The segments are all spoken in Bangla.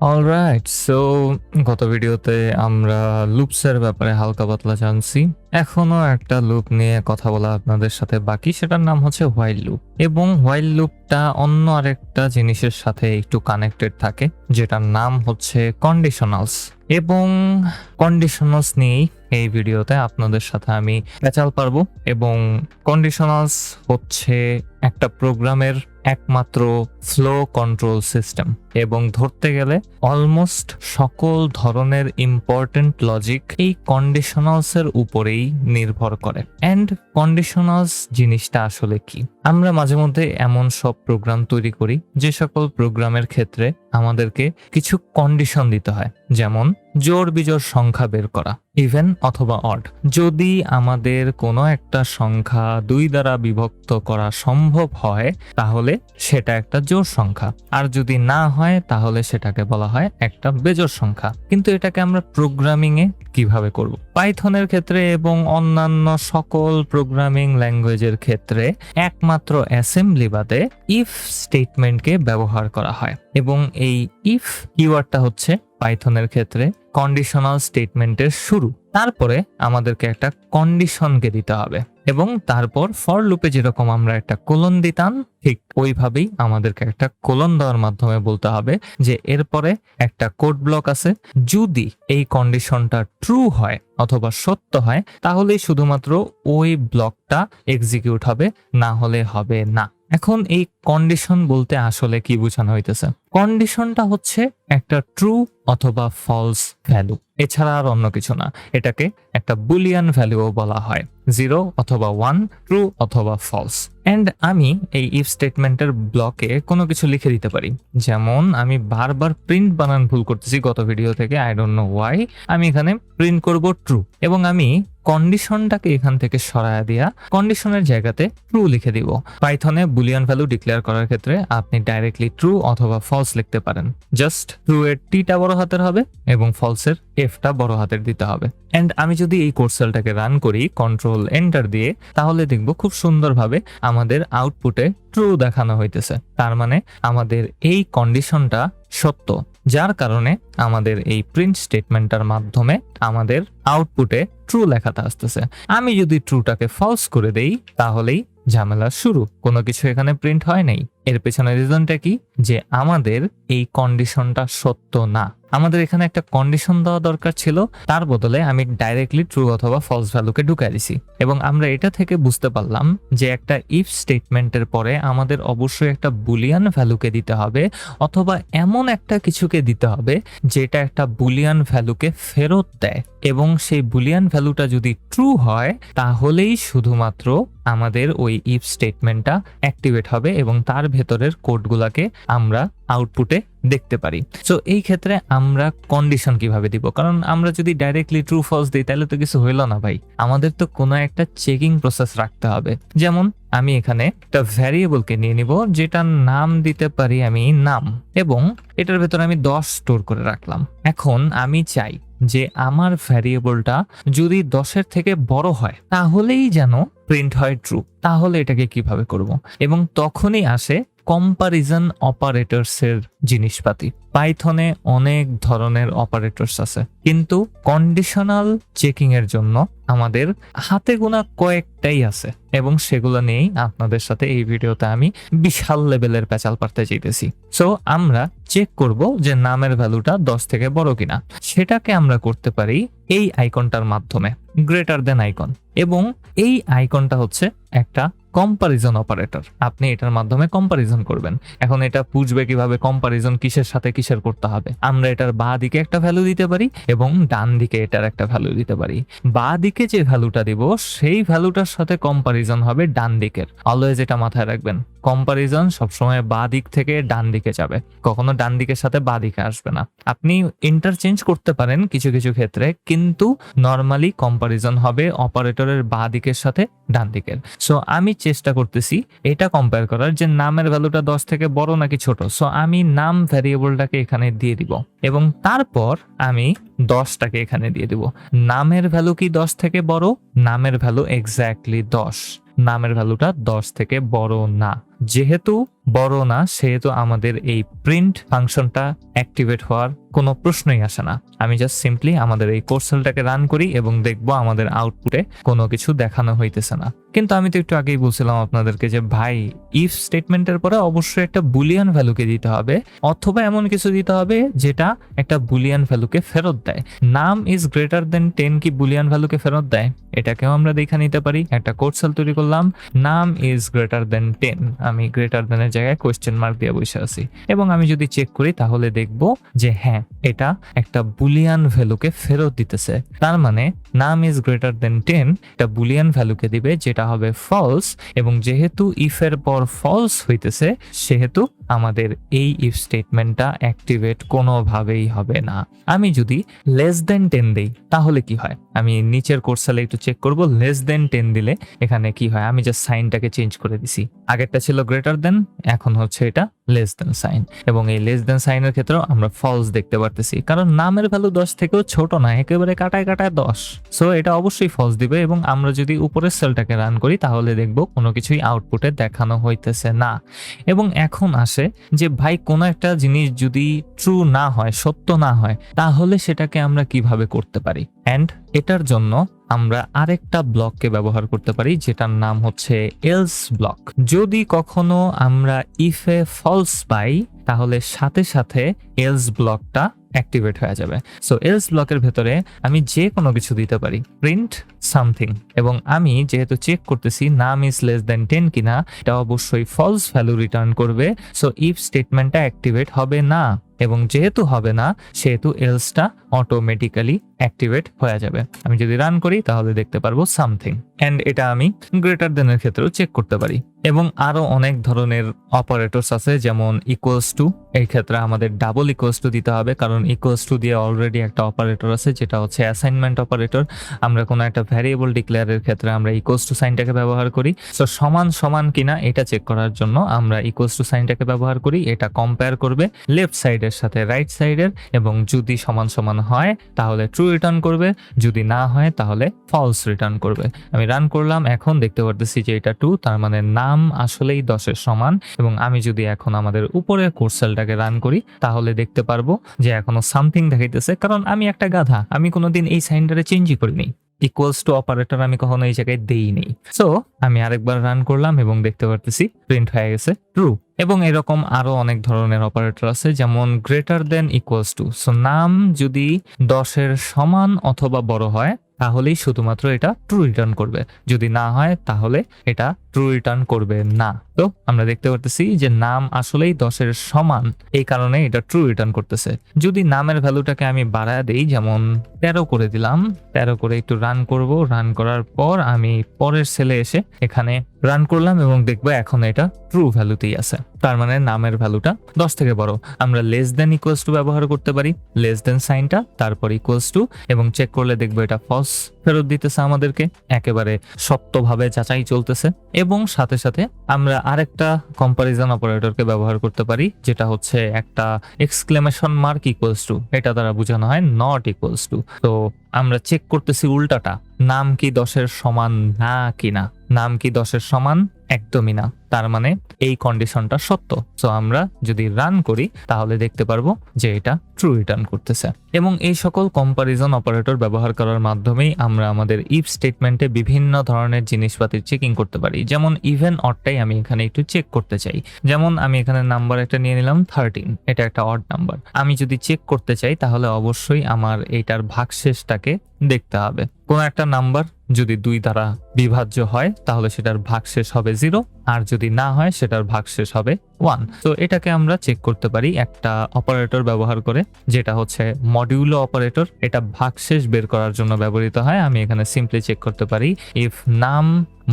অলরাইট সো গত ভিডিওতে আমরা লুপসের ব্যাপারে হালকা পাতলা জানছি। এখনও একটা লুপ নিয়ে কথা বলা আপনাদের সাথে বাকি, সেটার নাম হচ্ছে হোয়াইল লুপ এবং হোয়াইল লুপটা অন্য আরেকটা জিনিসের সাথে একটু কানেক্টেড থাকে, যেটার নাম হচ্ছে কন্ডিশনালস এবং কন্ডিশনালস নিয়েই এই ভিডিওতে আপনাদের সাথে আমি পেঁচাল পারব। এবং কন্ডিশনালস হচ্ছে একটা প্রোগ্রামের একমাত্র ফ্লো কন্ট্রোল সিস্টেম এবং ধরতে গেলে অলমোস্ট সকল ধরনের ইম্পর্টেন্ট লজিক এই কন্ডিশনালস এর উপরেই নির্ভর করে। অ্যান্ড কন্ডিশনালস জিনিসটা আসলে কি? আমরা মাঝে মধ্যে এমন সব প্রোগ্রাম তৈরি করি, যে সকল প্রোগ্রামের ক্ষেত্রে আমাদেরকে কিছু কন্ডিশন দিতে হয়। যেমন, জোর বিজোর সংখ্যা বের করা ইভেন অথবা অড যদি আমাদের কোনো একটা সংখ্যা দুই দ্বারা বিভক্ত করা সম্ভব হয়, তাহলে সেটা একটা জোর সংখ্যা। আর যদি না হয় তাহলে সেটাকে বলা হয় একটা বেজোর সংখ্যা। কিন্তু এটাকে আমরা প্রোগ্রামিং এ কীভাবে করব? পাইথনের ক্ষেত্রে এবং অন্যান্য সকল প্রোগ্রামিং ল্যাঙ্গুয়েজের ক্ষেত্রে একমাত্র অ্যাসেম্বলি বাদে ইফ স্টেটমেন্টকে ব্যবহার করা হয়। এবং এই ইফ কিওয়ার্ডটা হচ্ছে পাইথনের ক্ষেত্রে কন্ডিশনাল স্টেটমেন্টের শুরু। তারপরে আমাদেরকে একটা কন্ডিশনকে দিতে হবে এবং তারপর ফর লুপে যেরকম আমরা একটা কোলন দিতাম, ঠিক ওইভাবেই আমাদেরকে একটা কোলন দেওয়ার মাধ্যমে বলতে হবে যে এরপরে একটা কোড ব্লক আছে। যদি এই কন্ডিশনটা ট্রু হয় অথবা সত্য হয়, তাহলেই শুধুমাত্র ওই ব্লকটা এক্সিকিউট হবে, না হলে হবে না। এখন এই কন্ডিশন বলতে আসলে কি বোঝানো হইতেছে? কন্ডিশনটা হচ্ছে একটা ট্রু অথবা ফলস ভ্যালু এছাড়া আর অন্য কিছু না। এটাকে একটা বুলিয়ান ভ্যালুও বলা হয়। জিরো অথবা ওয়ান ট্রু অথবা ফলস অ্যান্ড আমি এই ইফ স্টেটমেন্টের ব্লকে কোনো কিছু লিখে দিতে পারি। যেমন, আমি বারবার প্রিন্ট বানান ভুল করতেছি গত ভিডিও থেকে আই ডোন্ট নো ওয়াই আমি এখানে প্রিন্ট করব ট্রু এবং আমি কন্ডিশনটাকে এখান থেকে সরায় দিয়া কন্ডিশনের জায়গাতে ট্রু লিখে দিব। পাইথনে বুলিয়ান ভ্যালু ডিক্লেয়ার করার ক্ষেত্রে আপনি ডাইরেক্টলি ট্রু অথবা ফলস লিখতে পারেন। জাস্ট ট্রু এর টিটা বড় হাতের হবে এবং ফলসের এফটা বড় হাতের দিতে হবে। এন্ড আমি যদি এই কোর্সেলটাকে রান করি কন্ট্রোল এন্টার দিয়ে, তাহলে দেখব খুব সুন্দরভাবে আমাদের আউটপুটে ট্রু দেখানো হইতেছে। তার মানে আমাদের এই কন্ডিশনটা সত্য। যার কারণে আমাদের এই প্রিন্ট স্টেটমেন্টটার মাধ্যমে আমাদের আউটপুটে ট্রু লেখাতে আসতেছে। আমি যদি ট্রুটাকে ফলস করে দেই, তাহলেই ঝামেলা শুরু। কোনো কিছু এখানে প্রিন্ট হয় নাই। এর পেছনে রিজনটা কি? যে আমাদের এই কন্ডিশনটা সত্য না। আমাদের এখানে একটা কন্ডিশন দেওয়া দরকার ছিল, তার বদলে আমি ডাইরেক্টলি ট্রু অথবা ফলস ভ্যালুকে ঢুকাই দিছি। এবং আমরা এটা থেকে বুঝতে পারলাম যে একটা ইফ স্টেটমেন্টের পরে আমাদের অবশ্যই একটা বুলিয়ান ভ্যালুকে দিতে হবে, অথবা এমন একটা কিছুকে দিতে হবে, যেটা একটা বুলিয়ান ভ্যালুকে ফেরত দেয়। এবং সেই বুলিয়ান ভ্যালুটা যদি ট্রু হয়, তাহলেই শুধুমাত্র আমাদের ওই ইফ স্টেটমেন্টটা অ্যাক্টিভেট হবে এবং তার ভেতরের কোডগুলাকে আমরা আউটপুটে দেখতে পারি। সো এই ক্ষেত্রে আমরা কন্ডিশন কীভাবে দিব? কারণ আমরা যদি ডাইরেক্টলি ট্রু ফলস দিই, তাহলে তো কিছু হইল না ভাই। আমাদের তো কোনো একটা চেকিং প্রসেস রাখতে হবে। যেমন, আমি এখানে একটা ভ্যারিয়েবলকে নিয়ে নিব, যেটার নাম দিতে পারি আমি নাম এবং এটার ভেতরে আমি দশ স্টোর করে রাখলাম। এখন আমি চাই যে আমার ভ্যারিয়েবলটা যদি দশের থেকে বড় হয়, তাহলেই যেন প্রিন্ট হয় ট্রু তাহলে এটাকে কীভাবে করব? এবং তখনই আসে কম্পারিজন অপারেটরস এর জিনিসপাতি। পাইথনে অনেক ধরনের অপারেটরস আছে। কিন্তু কন্ডিশনাল চেকিং এর জন্য আমাদের হাতে গোনা কয়েকটাই আছে এবং সেগুলো নিয়েই আপনাদের সাথে এই ভিডিওতে আমি বিশাল লেভেলের পেঁচাল পারতে চাইতেছি সো আমরা চেক করব যে নামের ভ্যালুটা দশ থেকে বড় কিনা। সেটাকে আমরা করতে পারি এই আইকনটার মাধ্যমে গ্রেটার দেন আইকন এবং এই আইকনটা হচ্ছে একটা কম্পারিজন অপারেটর আপনি এটার মাধ্যমে কম্পারিজন করবেন। এখন এটা বুঝবে কীভাবে কম্পারিজন কিসের সাথে কিসের করতে হবে। আমরা এটার বা দিকে একটা ভ্যালু দিতে পারি এবং ডান দিকে এটার একটা ভ্যালু দিতে পারি। বা দিকে যে ভ্যালুটা দিব, সেই ভ্যালুটার সাথে কম্পারিজন হবে ডান দিকের। অলওয়েজ এটা মাথায় রাখবেন কম্পারিজন সবসময় বা দিক থেকে ডান দিকে যাবে। কখনো ডান দিকের সাথে বা দিকে আসবে না। আপনি ইন্টারচেঞ্জ করতে পারেন কিছু কিছু ক্ষেত্রে, কিন্তু নর্মালি কম্পারিজন হবে অপারেটরের বা দিকের সাথে ডান দিকের। সো আমি চেষ্টা করতেছি এটা কম্পেয়ার করার যে নামের ভ্যালুটা দশ থেকে বড় নাকি ছোট। সো আমি নাম ভ্যারিয়েবলটাকে এখানে দিয়ে দিব। এবং তারপর আমি দশটাকে এখানে দিয়ে দিব। নামের ভ্যালু কি দশ থেকে বড়? নামের ভ্যালু এক্স্যাক্টলি দশ। নামের ভ্যালুটা দশ থেকে বড় না। যেহেতু বড় না, সেহেতু আমাদের এই প্রিন্ট ফাংশনটা অ্যাক্টিভেট হওয়ার কোনো প্রশ্নই আসে না। আমি জাস্ট সিম্পলি আমাদের এই কোর্সেলটাকে রান করি এবং দেখব আমাদের আউটপুটে কোনো কিছু দেখানো হইতেছে না। কিন্তু আমি তো একটু আগেই বলছিলাম আপনাদেরকে যে, ভাই ইফ স্টেটমেন্টের পরে অবশ্যই একটা বুলিয়ান ভ্যালুকে দিতে হবে অথবা এমন কিছু দিতে হবে যেটা একটা বুলিয়ান ভ্যালুকে ফেরত দেয়। নাম ইজ গ্রেটার দেন টেন কি বুলিয়ান ভ্যালুকে ফেরত দেয়? এটাকেও আমরা দেখে নিতে পারি। একটা কোর্সেল তৈরি করলাম। নাম ইজ গ্রেটার দেন টেন আমি গ্রেটার দেনের জায়গায় কোয়েশ্চেন মার্ক দিয়ে বসে আছি। এবং আমি যদি চেক করি, তাহলে দেখব যে হ্যাঁ এটা একটা বুলিয়ান ভ্যালুকে ফেরত দিতেছে। তার মানে নাম ইজ গ্রেটার দেন টেন একটা বুলিয়ান ভ্যালুকে দিবে, যেটা হবে ফলস এবং যেহেতু ইফের পর ফলস হইতেছে, সেহেতু আমাদের এই ইফ স্টেটমেন্টটা অ্যাক্টিভেট কোনোভাবেই হবে না। আমি যদি লেস দেন টেন দেই, তাহলে কি হয়? আমি নিচের কোর্সালে একটু চেক করব লেস দেন টেন দিলে এখানে কি হয়? আমি জাস্ট সাইনটাকে চেঞ্জ করে দিছি। আগেরটা ছিল গ্রেটার দেন এখন হচ্ছে এটা। লেস দেন সাইন এবং এই লেস দেন সাইনের ক্ষেত্রেও আমরা ফলস দেখতে পারতেছি। কারণ নামের ভ্যালু দশ থেকেও ছোট না, একেবারে কাটায় কাটায় দশ। সো এটা অবশ্যই ফলস দিবে এবং আমরা যদি উপরের সেলটাকে রান করি, তাহলে দেখব কোনো কিছুই আউটপুটে দেখানো হইতেছে না। এবং এখন আসে যে, ভাই, কোনো একটা জিনিস যদি ট্রু না হয়, সত্য না হয়, তাহলে সেটাকে আমরা কীভাবে করতে পারি? অ্যান্ড এটার জন্য আমরা আরেকটা ব্লককে ব্যবহার করতে পারি, যেটার নাম হচ্ছে এলস ব্লক যদি কখনো আমরা ইফে ফলস পাই তাহলে সাথে সাথে এলস ব্লকটা অ্যাক্টিভেট হয়ে যাবে। সো এলস ব্লকের ভেতরে আমি যে কোনো কিছু দিতে পারি। প্রিন্ট সামথিং এবং আমি যেহেতু চেক করতেছি নাম ইজ লেস দেন টেন কিনা, এটা অবশ্যই ফলস ভ্যালু রিটার্ন করবে। সো ইফ স্টেটমেন্টটা অ্যাক্টিভেট হবে না এবং যেহেতু হবে না, সেহেতু এলসটা অটোমেটিক্যালি অ্যাক্টিভেট হয়ে যাবে। আমি যদি রান করি, তাহলে দেখতে পারব সামথিং অ্যান্ড এটা আমি গ্রেটার দেনের ক্ষেত্রেও চেক করতে পারি। এবং আরও অনেক ধরনের অপারেটরস আছে, যেমন ইকুয়ালস টু এই ক্ষেত্রে আমাদের ডাবল ইকুয়ালস টু দিতে হবে, কারণ ইকুয়ালস টু দিয়ে অলরেডি একটা অপারেটর আছে, যেটা হচ্ছে অ্যাসাইনমেন্ট অপারেটর আমরা কোনো একটা ভ্যারিয়েবল ডিক্লেয়ারের ক্ষেত্রে আমরা ইকুয়ালস টু সাইনটাকে ব্যবহার করি। সো সমান সমান কিনা এটা চেক করার জন্য আমরা ইকুয়ালস টু সাইনটাকে ব্যবহার করি, এটা কম্পেয়ার করবে লেফট সাইডের সাথে রাইট সাইডের এবং যদি সমান সমান হয়, তাহলে ট্রু রিটার্ন করবে, যদি না হয়, তাহলে ফলস রিটার্ন করবে। আমি রান করলাম, এখন দেখতে পারতেছি যে এটা টু তার মানে নাম আসলেই দশের সমান, এবং আমি যদি এখন আমাদের উপরের কোর্সেলটাকে রান করি, তাহলে দেখতে পারব যে সামথিং দেখাইতেছে, কারণ আমি একটা গাধা, আমি কোনোদিন এই সাইনটারে চেঞ্জই করিনি। ইকুয়ালস টু অপারেটর আমি কখনো এই জায়গায় দেইনি। সো আমি আরেকবার রান করলাম এবং দেখতে পারতেছি প্রিন্ট হয়ে গেছে ট্রু এবং এরকম আরও অনেক ধরনের অপারেটর আছে, যেমন greater than equals to so নাম যদি দশের সমান অথবা বড় হয় তাহলেই শুধুমাত্র এটা ট্রু রিটার্ন করবে। যদি না হয়, তাহলে এটা ট্রু রিটার্ন করবে না। তো আমরা দেখতে পারতেছি যে নাম আসলেই দশের সমান। এই কারণে এটা ট্রু রিটার্ন করতেছে। যদি নামের ভ্যালুটাকে আমি বাড়ায় দেই, যেমন তেরো করে দিলাম, তেরো করে একটু রান করব। রান করার পর আমি পরের সেলে এসে এখানে রান করলাম এবং দেখব এখন এটা ট্রু ভ্যালুতেই আছে। তার মানে নামের ভ্যালুটা দশ থেকে বড় আমরা লেস দেন ইকুয়ালস টু ব্যবহার করতে পারি। লেস দেন সাইনটা তারপর ইকুয়ালস টু এবং চেক করলে দেখব এটা ফলস ফেরত দিতেছে আমাদেরকে। একেবারে সত্যভাবে যাচাই চলতেছে। এবং সাথে সাথে আমরা আরেকটা কম্পারিজন অপারেটরকে ব্যবহার করতে পারি, যেটা হচ্ছে একটা এক্সক্লেমেশন মার্ক ইকুয়ালস টু এটা দ্বারা বোঝানো হয় নট ইকুয়ালস টু তো আমরা চেক করতেছি উল্টাটা। নাম কি দশের সমান না কিনা? নাম কি দশের সমান? একদমই না। তার মানে এই কন্ডিশনটা সত্য। সো আমরা যদি রান করি, তাহলে দেখতে পারব যে এটা ট্রু রিটার্ন করতেছে। এবং এই সকল কম্পারিজন অপারেটর ব্যবহার করার মাধ্যমেই আমরা আমাদের ইফ স্টেটমেন্টে বিভিন্ন ধরনের জিনিসপাতির চেকিং করতে পারি। যেমন ইভেন অডটাই আমি এখানে একটু চেক করতে চাই। যেমন আমি এখানে নাম্বার একটা নিয়ে নিলাম থার্টিন এটা একটা অড নাম্বার আমি যদি চেক করতে চাই, তাহলে অবশ্যই আমার এইটার ভাগশেষটাকে দেখতে হবে। কোন একটা নাম্বার যদি দুই দ্বারা বিভাজ্য হয়, তাহলে সেটার ভাগশেষ হবে জিরো আর যদি না হয়, সেটার ভাগশেষ হবে ওয়ান তো এটাকে আমরা চেক করতে পারি একটা অপারেটর ব্যবহার করে, যেটা হচ্ছে মডিউলো অপারেটর এটা ভাগশেষ বের করার জন্য ব্যবহৃত হয়। আমি এখানে সিম্পলি চেক করতে পারি ইফ নাম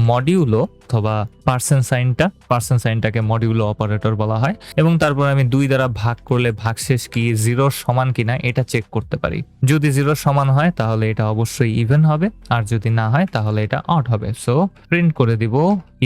মডিউলো অথবা পার্সেন সাইনটা পার্সেন সাইনটাকে মডিউলো অপারেটর বলা হয়, এবং তারপর আমি দুই দ্বারা ভাগ করলে ভাগশেষ কি জিরোর সমান কিনা এটা চেক করতে পারি। যদি জিরোর সমান হয়, তাহলে এটা অবশ্যই ইভেন হবে, আর যদি না হয়, তাহলে এটা অড হবে। সো প্রিন্ট করে দিব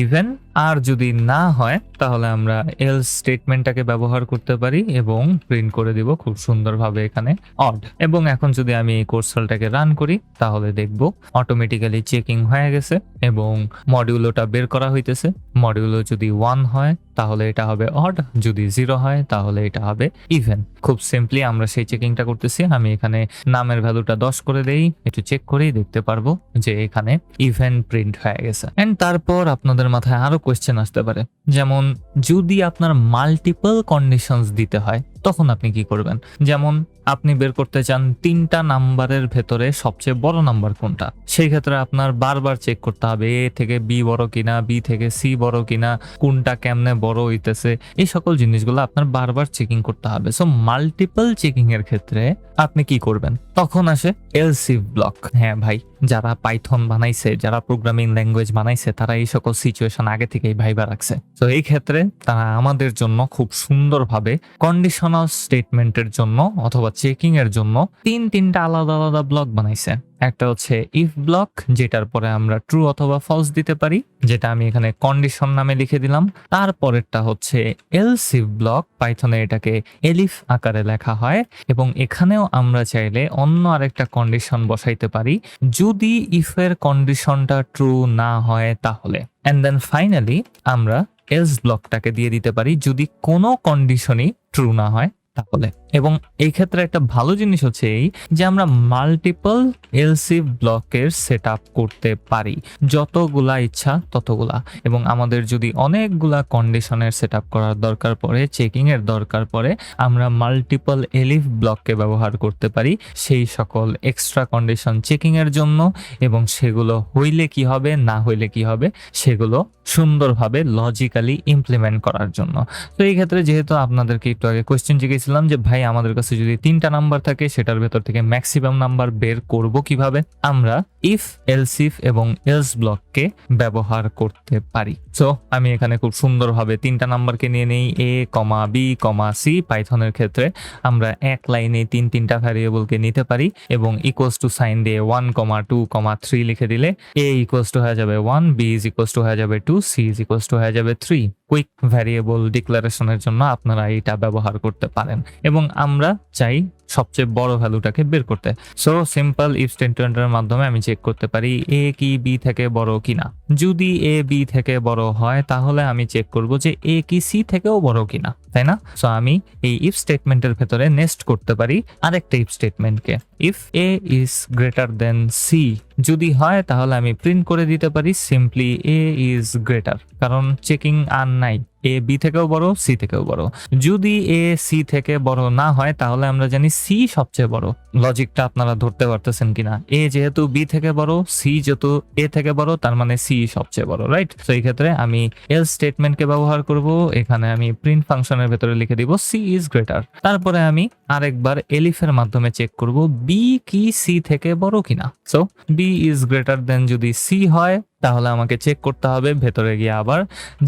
ইভেন আর যদি না হয়, তাহলে আমরা এলস স্টেটমেন্টটাকে ব্যবহার করতে পারি এবং প্রিন্ট করে দিব খুব সুন্দরভাবে এখানে অড এবং এখন যদি আমি এই কোর্সালটাকে রান করি, তাহলে দেখব অটোমেটিক্যালি চেকিং হয়ে গেছে এবং মডিউলোটা বের করা হইতেছে। মডিউলো যদি ওয়ান হয়, তাহলে এটা হবে অড যদি জিরো হয়, তাহলে এটা হবে ইভেন খুব সিম্পলি আমরা সেই চেকিংটা করতেছি। আমি এখানে নামের ভ্যালুটা দশ করে দেই। একটু চেক করেই দেখতে পারব যে এখানে ইভেন প্রিন্ট হয়ে গেছে। এন্ড তারপর আপনাদের মাথায় আরও কোয়েশ্চেন আসতে পারে। যেমন, যদি আপনার মাল্টিপল কন্ডিশনস দিতে হয়, তখন আপনি কি করবেন? যেমন, আপনি বের করতে চান তিনটা নাম্বারের ভেতরে সবচেয়ে বড় নাম্বার কোনটা? সেই ক্ষেত্রে আপনার বারবার চেক করতে হবে, এ থেকে বি বড় কিনা, বি থেকে সি বড় কিনা, কোনটা কেমনে বড় হইতেছে? এই সকল জিনিসগুলো আপনার বারবার চেকিং করতে হবে। সো মাল্টিপল চেকিং এর ক্ষেত্রে আপনি কি করবেন? তখন আসে এলসিভ ব্লক হ্যাঁ ভাই। যারা পাইথন বানাইছে, যারা প্রোগ্রামিং ল্যাঙ্গুয়েজ বানাইছে, তারা এই সকল সিচুয়েশন আগে থেকেই ভাইবা রাখছে। তো এই ক্ষেত্রে তারা আমাদের জন্য খুব সুন্দরভাবে কন্ডিশনাল স্টেটমেন্টের জন্য অথবা চেকিং এর জন্য তিন তিনটা আলাদা আলাদা ব্লক বানাইছে। একটা হচ্ছে ইফ ব্লক যেটার পরে আমরা ট্রু অথবা ফলস দিতে পারি, যেটা আমি এখানে কন্ডিশন নামে লিখে দিলাম। তারপরেরটা হচ্ছে এলসিভ ব্লক পাইথনে এটাকে এলিফ আকারে লেখা হয়, এবং এখানেও আমরা চাইলে অন্য আরেকটা কন্ডিশন বসাইতে পারি, যদি ইফের কন্ডিশনটা ট্রু না হয় তাহলে। অ্যান্ড দেন ফাইনালি আমরা এলস ব্লকটাকে দিয়ে দিতে পারি, যদি কোনো কন্ডিশনই ট্রু না হয় তাহলে। এবং এই ক্ষেত্রে একটা ভালো জিনিস হচ্ছে এই যে আমরা মাল্টিপল এলসি ব্লকের সেট করতে পারি। যতগুলা ইচ্ছা ততগুলা। এবং আমাদের যদি অনেকগুলা কন্ডিশনের সেট করার দরকার পড়ে চেকিং এর দরকার পড়ে, আমরা মাল্টিপল এলিফ ব্লককে ব্যবহার করতে পারি। সেই সকল এক্সট্রা কন্ডিশন চেকিং এর জন্য এবং সেগুলো হইলে কি হবে, না হইলে কি হবে, সেগুলো সুন্দরভাবে লজিক্যালি ইমপ্লিমেন্ট করার জন্য। তো এই ক্ষেত্রে যেহেতু আপনাদেরকে একটু আগে কোয়েশ্চেন জিজ্ঞেছিলাম যে, ভাই আমাদের কাছে যদি তিনটা নাম্বার থাকে, সেটার ভেতর থেকে ম্যাক্সিমাম নাম্বার বের করব কীভাবে? আমরা ইফ এলসিফ এবং এলস ব্লককে ব্যবহার করতে পারি। সো আমি এখানে খুব সুন্দরভাবে তিনটা নাম্বারকে নিয়ে নেই এ কমা বি কমা সি পাইথনের ক্ষেত্রে আমরা এক লাইনে তিন তিনটা ভ্যারিয়েবলকে নিতে পারি এবং ইকুয়ালস টু সাইন দিয়ে one comma two comma three লিখে দিলে এ ইকুয়ালস টু হয়ে যাবে one B is equals to হয়ে যাবে two C is equals to হয়ে যাবে থ্রি কুইক ভ্যারিয়েবল ডিক্লারেশনের জন্য আপনারা এটা ব্যবহার করতে পারেন। এবং আমরা চাই সবচেয়ে বড় ভ্যালুটাকে বের করতে। সো সিম্পল ইফ স্টেটমেন্টের মাধ্যমে আমি চেক করতে পারি এ কি বি থেকে বড় কিনা। যদি এ বি থেকে বড় হয়, তাহলে আমি চেক করব যে এ কি সি থেকেও বড় কিনা, তাই না? সো আমি এই ইফ স্টেটমেন্টের ভেতরে নেস্ট করতে পারি আরেকটা if স্টেটমেন্টকে if A is greater than C যদি হয়, তাহলে আমি প্রিন্ট করে দিতে পারি সিম্পলি এ ইজ গ্রেটার কারণ চেকিং আর নাই। এ বি থেকেও বড় সি থেকেও বড়। যদি এ সি থেকে বড় না হয়, তাহলে আমরা জানি সি সবচেয়ে বড়? লজিকটা আপনারা ধরতে পারতেছেন কিনা? এ যেহেতু বি থেকে বড় সি যেহেতু এ থেকে বড়, তার মানে সি সবচেয়ে বড় রাইট তো এই ক্ষেত্রে আমি এল স্টেটমেন্টকে ব্যবহার করব, এখানে আমি প্রিন্ট ফাংশনের ভেতরে লিখে দিব সি ইজ গ্রেটার তারপরে আমি আরেকবার এলিফের মাধ্যমে চেক করব বি কি সি থেকে বড় কিনা? So B is greater than যদি সি হয় তাহলে আমাকে চেক করতে হবে, ভেতরে গিয়ে আবার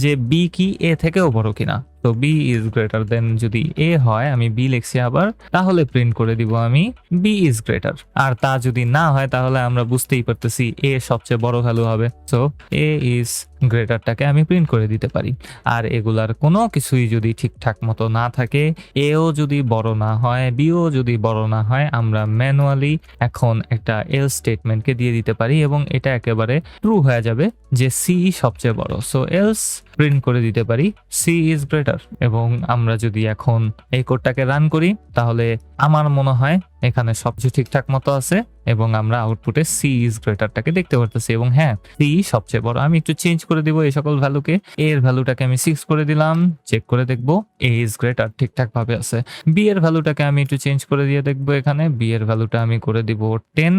যে বি কি এ থেকেও বড় কিনা। তো বি ইজ গ্রেটার দেন যদি এ হয়, আমি বি লিখছি আবার, তাহলে প্রিন্ট করে দিব আমি বি ইজ গ্রেটার আর তা যদি না হয়, তাহলে আমরা বুঝতেই পারতেছি এ সবচেয়ে বড় ভ্যালু হবে। সো এ ইজ গ্রেটারটাকে আমি প্রিন্ট করে দিতে পারি। আর এগুলার কোনো কিছুই যদি ঠিকঠাক মতো না থাকে এও যদি বড় না হয় বিও যদি বড় না হয়, আমরা ম্যানুয়ালি এখন একটা এল স্টেটমেন্টকে দিয়ে দিতে পারি এবং এটা একেবারে ট্রু হয়ে যাবে যে সি সবচেয়ে বড়। সো এলস প্রিন্ট করে দিতে পারি সি ইজ গ্রেটার এবং আমরা যদি এখন এই কোডটাকে রান করি, তাহলে আমার মনে হয় এখানে সবকিছু ঠিকঠাক মতো আছে এবং আমরা আউটপুটে সি ইজ গ্রেটারটাকে দেখতে পারতেছি এবং হ্যাঁ সি সবচেয়ে বড়। আমি একটু চেঞ্জ করে দিব এই সকল ভ্যালুকে এর ভ্যালুটাকে আমি সিক্স করে দিলাম চেক করে দেখব। এ ইজ গ্রেটার ঠিকঠাক ভাবে আছে। বি এর ভ্যালুটাকে আমি একটু চেঞ্জ করে দিয়ে দেখব এখানে। বি এর ভ্যালুটা আমি করে দিব টেন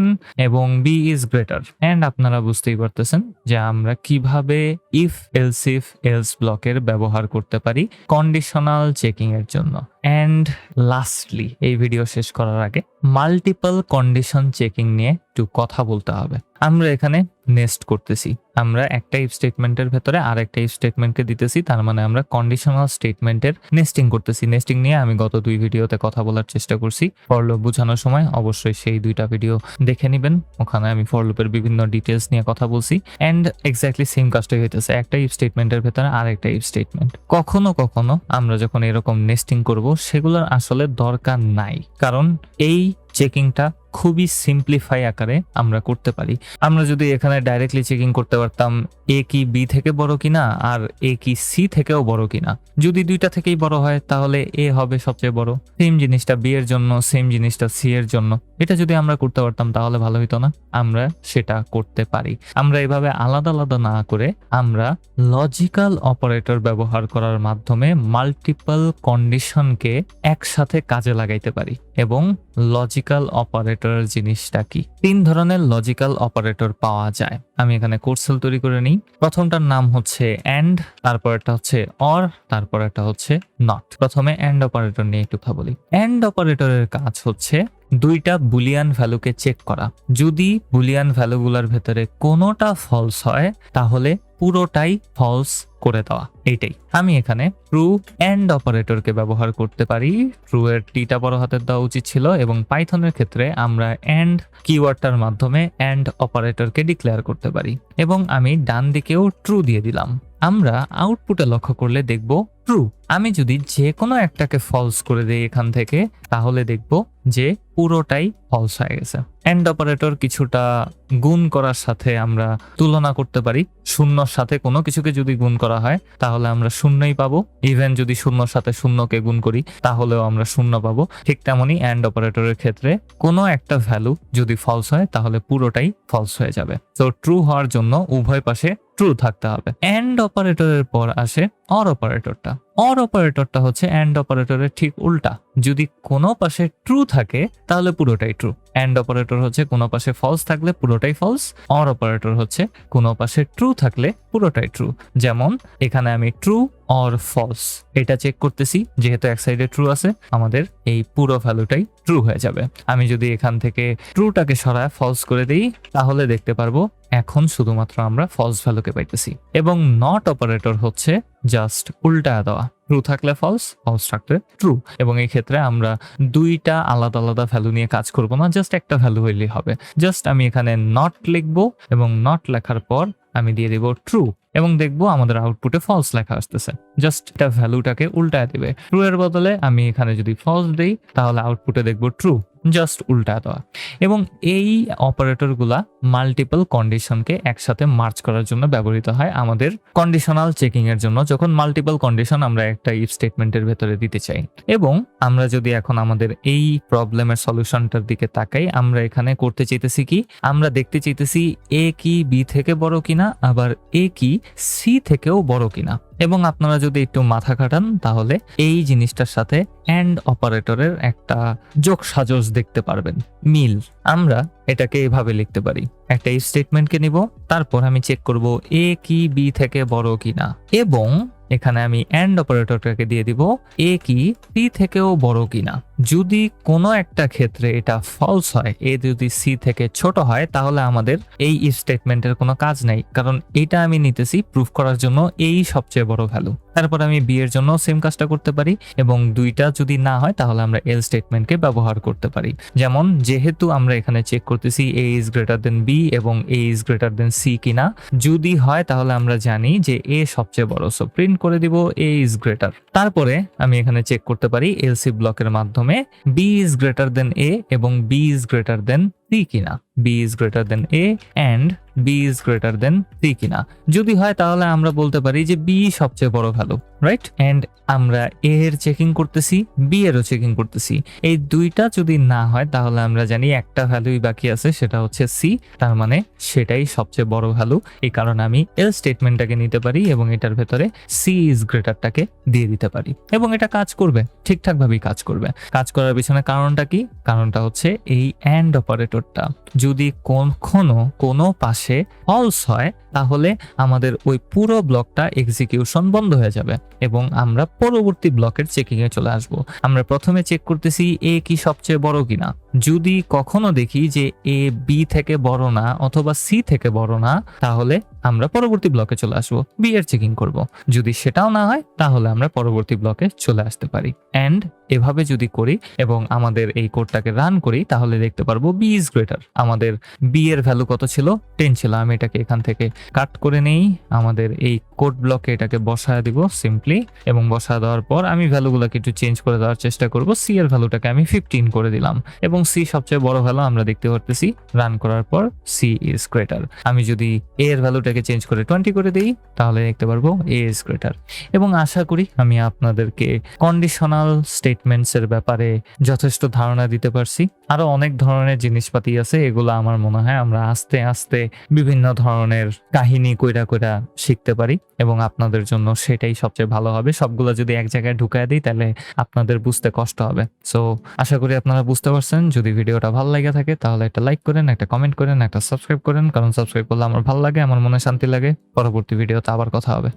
এবং বি ইজ গ্রেটার এন্ড আপনারা বুঝতেই পারতেছেন যে আমরা কীভাবে ইফ এলস ইফ এলস ব্লকের ব্যবহার করতে পারি কন্ডিশনাল চেকিং এর জন্য। অ্যান্ড লাস্টলি এই ভিডিও শেষ করার আগে মাল্টিপল কন্ডিশন চেকিং নিয়ে একটু কথা বলতে হবে। আমরা এখানে নেস্ট করতেছি। আমরা একটা ইফ স্টেটমেন্টের ভেতরে আর একটা ইফ স্টেটমেন্টকে দিতেছি, তার মানে আমরা কন্ডিশনাল স্টেটমেন্টের নেস্টিং করতেছি। নেস্টিং নিয়ে আমি গত দুই ভিডিওতে কথা বলার চেষ্টা করছি। ফরলুপ বোঝানোর সময় অবশ্যই সেই দুইটা ভিডিও দেখে নেবেন। ওখানে আমি ফরলুপের বিভিন্ন ডিটেলস নিয়ে কথা বলছি। অ্যান্ড এক্স্যাক্টলি সেম কাজটাই হইতেছে। একটা ইফ স্টেটমেন্টের ভেতরে আর একটা ইফ স্টেটমেন্ট কখনো কখনো আমরা যখন এরকম নেস্টিং করব, সেগুলোর আসলে দরকার নাই। কারণ এই চেকিংটা খুবই সিম্পলিফাই আকারে আমরা করতে পারি। আমরা যদি এখানে ডাইরেক্টলি চেকিং করতে পারতাম এ কি বি থেকে বড় কিনা আর এ কি সি থেকেও বড় কিনা। যদি দুইটা থেকেই বড় হয়, তাহলে এ হবে সবচেয়ে বড়। সেম জিনিসটা বি এর জন্য সেম জিনিসটা সি এর জন্য। এটা যদি আমরা করতে পারতাম, তাহলে ভালো হতো না। আমরা সেটা করতে পারি। আমরা এভাবে আলাদা আলাদা না করে আমরা লজিক্যাল অপারেটর ব্যবহার করার মাধ্যমে মাল্টিপল কন্ডিশনকে একসাথে কাজে লাগাইতে পারি এবং লজিক্যাল অপারেটর জিনিসটা কি? তিন ধরনের লজিক্যাল অপারেটর পাওয়া যায়। আমি এখানে কোর্সেল তৈরি করে নিই। প্রথমটার নাম হচ্ছে অ্যান্ড তারপর একটা হচ্ছে অর তারপর একটা হচ্ছে নট প্রথমে অ্যান্ড অপারেটর নিয়ে একটু কথা বলি। অ্যান্ড অপারেটরের কাজ হচ্ছে দুইটা বুলিয়ান ভ্যালুকে চেক করা। যদি বুলিয়ান ভ্যালুগুলোর ভেতরে কোনোটা ফলস হয়, তাহলে পুরোটাই ফলস করে দেওয়া। এইটাই। আমি এখানে ট্রু অ্যান্ড অপারেটরকে ব্যবহার করতে পারি। ট্রু এর টিটা বড় হাতের দেওয়া উচিত ছিল এবং পাইথনের ক্ষেত্রে আমরা অ্যান্ড কিওয়ার্ডটার মাধ্যমে অ্যান্ড অপারেটরকে ডিক্লেয়ার করতে পারি। এবং আমি ডান দিকেও ট্রু দিয়ে দিলাম। আমরা আউটপুটে লক্ষ্য করলে দেখব ট্রু আমি যদি যে কোনো একটাকে ফলস করে দিই এখান থেকে, তাহলে দেখব যে পুরোটাই ফলস হয়ে গেছে। এন্ড অপারেটর কিছুটা গুণ করার সাথে আমরা তুলনা করতে পারি। শূন্যর সাথে কোনো কিছুকে যদি গুণ করা হয়, তাহলে আমরা শূন্যই পাবো। ইভেন যদি শূন্যর সাথে শূন্যকে গুণ করি, তাহলেও আমরা শূন্য পাবো। ঠিক তেমনই অ্যান্ড অপারেটরের ক্ষেত্রে কোনো একটা ভ্যালু যদি ফলস হয়, তাহলে পুরোটাই ফলস হয়ে যাবে। তো ট্রু হওয়ার জন্য উভয় পাশে ট্রু থাকতে হবে। অ্যান্ড অপারেটরের পর আসে অর অপারেটরটা 않을까? অর অপারেটরটা হচ্ছে অ্যান্ড অপারেটরের ঠিক উল্টা। যদি কোনো পাশে ট্রু থাকে, তাহলে পুরোটাই ট্রু। অ্যান্ড অপারেটর হচ্ছে কোনো পাশে ফলস থাকলে পুরোটাই ফলস। অর অপারেটর হচ্ছে কোনো পাশে ট্রু থাকলে পুরোটাই ট্রু। যেমন, এখানে আমি ট্রু অর ফলস। এটা চেক করতেছি, যেহেতু এক সাইডে ট্রু আছে, আমাদের এই পুরো ভ্যালুটাই ট্রু হয়ে যাবে। আমি যদি এখান থেকে ট্রুটাকে সরায় ফলস করে দিই, তাহলে দেখতে পারব এখন শুধুমাত্র আমরা ফলস ভ্যালুকে পাইতেছি। এবং নট অপারেটর হচ্ছে জাস্ট উল্টা দেওয়া। ট্রু থাকলে ফলস ফলস থাকলে ট্রু এবং এই ক্ষেত্রে আমরা দুইটা আলাদা আলাদা ভ্যালু নিয়ে কাজ করব না জাস্ট একটা ভ্যালু হইলেই হবে। জাস্ট আমি এখানে নট লিখব এবং নট লেখার পর আমি দিয়ে দেব ট্রু এবং দেখব আমাদের আউটপুটে ফলস লেখা আসতেছে। জাস্ট এটা ভ্যালুটাকে উল্টায় দিবে। ট্রু এর বদলে আমি এখানে যদি ফলস দেই, তাহলে আউটপুটে দেখব ট্রু জাস্ট উল্টা দেওয়া। এবং এই অপারেটরগুলা মাল্টিপল কন্ডিশনকে একসাথে মার্চ করার জন্য ব্যবহৃত হয় আমাদের কন্ডিশনাল চেকিং এর জন্য, যখন মাল্টিপল কন্ডিশন আমরা একটা ইফ স্টেটমেন্টের ভেতরে দিতে চাই। এবং আমরা যদি এখন আমাদের এই প্রবলেমের সলিউশনটার দিকে তাকাই, আমরা এখানে করতে চাইতেছি কি? আমরা দেখতে চাইতেছি এ কি বি থেকে বড় কিনা, আবার এ কি সি থেকেও বড় কিনা। এবং আপনারা যদি একটু মাথা খাটান, তাহলে এই জিনিসটার সাথে অ্যান্ড অপারেটরের একটা যোগ সাজস দেখতে পারবেন। মিল। আমরা এটাকে এভাবে লিখতে পারি। একটা এই স্টেটমেন্টকে নিব, তারপর আমি চেক করব এ কি বি থেকে বড় কিনা। এবং এখানে আমি অ্যান্ড অপারেটরটাকে দিয়ে দিব এ কি সি থেকেও বড় কিনা। যদি কোনো একটা ক্ষেত্রে এটা ফলস হয়, এ যদি সি থেকে ছোট হয়, তাহলে আমাদের এই স্টেটমেন্টের কোনো কাজ নাই। কারণ এটা আমি নিতেছি প্রুফ করার জন্য এই সবচেয়ে বড় ভ্যালু তারপর আমি বি এর জন্য সেম কাজটা করতে পারি এবং দুইটা যদি না হয়, তাহলে আমরা এল স্টেটমেন্টকে ব্যবহার করতে পারি। যেমন, যেহেতু আমরা এখানে চেক করতেছি A is greater than B এবং A is greater than C কিনা, যদি হয়, তাহলে আমরা জানি যে এ সবচেয়ে বড়। সো প্রিন্ট করে দিব এ ইজ গ্রেটার তারপরে আমি এখানে চেক করতে পারি এলসি ব্লকের মাধ্যমে B is greater than A এবং B is greater than C কিনা? B is greater than A and B is greater than C কিনা? যদি হয় তাহলে আমরা বলতে পারি যে বি সবচেয়ে বড় ভ্যালু রাইট অ্যান্ড আমরা এ এর চেকিং করতেছি বি এরও চেকিং করতেছি। এই দুইটা যদি না হয় তাহলে আমরা জানি একটা ভ্যালুই বাকি আছে, সেটা হচ্ছে সি তার মানে সেটাই সবচেয়ে বড় ভ্যালু এই কারণে আমি এল স্টেটমেন্টটাকে নিতে পারি এবং এটার ভেতরে সি ইজ গ্রেটারটাকে দিয়ে দিতে পারি। এবং এটা কাজ করবে ঠিকঠাক ভাবেই কাজ করবে। কাজ করার পিছনে কারণটা কি? কারণটা হচ্ছে এই অ্যান্ড অপারেটর অপারেটরটা যদি কখনো কোনো পাশে ফলস হয়, তাহলে আমাদের ওই পুরো ব্লকটা এক্সিকিউশন বন্ধ হয়ে যাবে এবং আমরা পরবর্তী ব্লকের চেকিং এ চলে আসব। আমরা প্রথমে চেক করতেছি এ কি সবচেয়ে বড় কিনা। যদি কখনো দেখি যে এ বি থেকে বড় না অথবা সি থেকে বড় না, তাহলে আমরা পরবর্তী ব্লকে চলে আসব বি এর চেকিং করব। যদি সেটাও না হয়, তাহলে আমরা পরবর্তী ব্লকে চলে আসতে পারি। অ্যান্ড এভাবে যদি করি এবং আমাদের এই কোডটাকে রান করি, তাহলে দেখতে পারব বি ইজ গ্রেটার আমাদের বি এর ভ্যালু কত ছিল? টেন ছিল। আমি এটাকে এখান থেকে কাট করে নেই। আমাদের এই কোড ব্লকে এটাকে বসায় দিব সিম্পলি এবং বসা দেওয়ার পর আমি ভ্যালুগুলোকে একটু চেঞ্জ করে দেওয়ার চেষ্টা করব। সি এর ভ্যালুটাকে আমি ফিফটিন করে দিলাম এবং সি সবচেয়ে বড় ভ্যালু আমরা দেখতে পারতেছি। রান করার পর সি ইজ গ্রেটার আমি যদি এ এর ভ্যালুটাকে চেঞ্জ করে টোয়েন্টি করে দিই, তাহলে দেখতে পারব এ ইজ গ্রেটার এবং আশা করি আমি আপনাদেরকে কন্ডিশনাল স্টেটমেন্টস এর ব্যাপারে যথেষ্ট ধারণা দিতে পারছি। আরও অনেক ধরনের জিনিসপাতি আছে, এগুলো আমার মনে হয় আমরা আস্তে আস্তে বিভিন্ন ধরনের কাহিনী কইরা কইরা শিখতে পারি এবং আপনাদের জন্য সেটাই সবচেয়ে ভালো হবে। সবগুলো যদি এক জায়গায় ঢুকায় দিই, তাহলে আপনাদের বুঝতে কষ্ট হবে। সো আশা করি আপনারা বুঝতে পারছেন। যদি ভিডিওটা ভালো লাগে থাকে, তাহলে একটা লাইক করেন, একটা কমেন্ট করেন, একটা সাবস্ক্রাইব করেন, কারণ সাবস্ক্রাইব করলে আমার ভালো লাগে, আমার মনে শান্তি লাগে। পরবর্তী ভিডিওতে আবার কথা হবে।